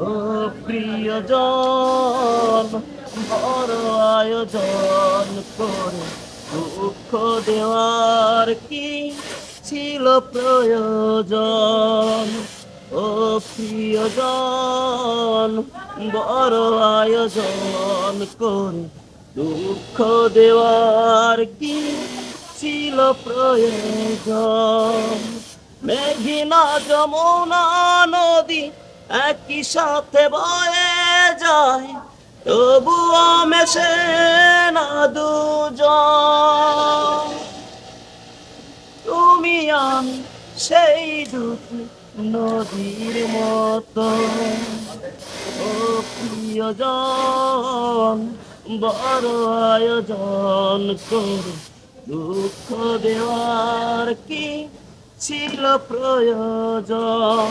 ও প্রিয়জন বড় আয়োজন করে দুঃখ দেওয়ার কি ছিল প্রয়োজন? ও প্রিয়জন, বড় আয়োজন করে দুঃখ দেওয়ার কি ছিল প্রয়োজন? মেঘিনা যমুনা নদী একই সাথে বয়ে যায়, তবুও মেশে না দুজন। তুমি আমি সেই দুটি নদীর মতো। ও প্রিয়জন, বড় আয়োজন করে দুঃখ দেওয়ার কি ছিল প্রয়োজন?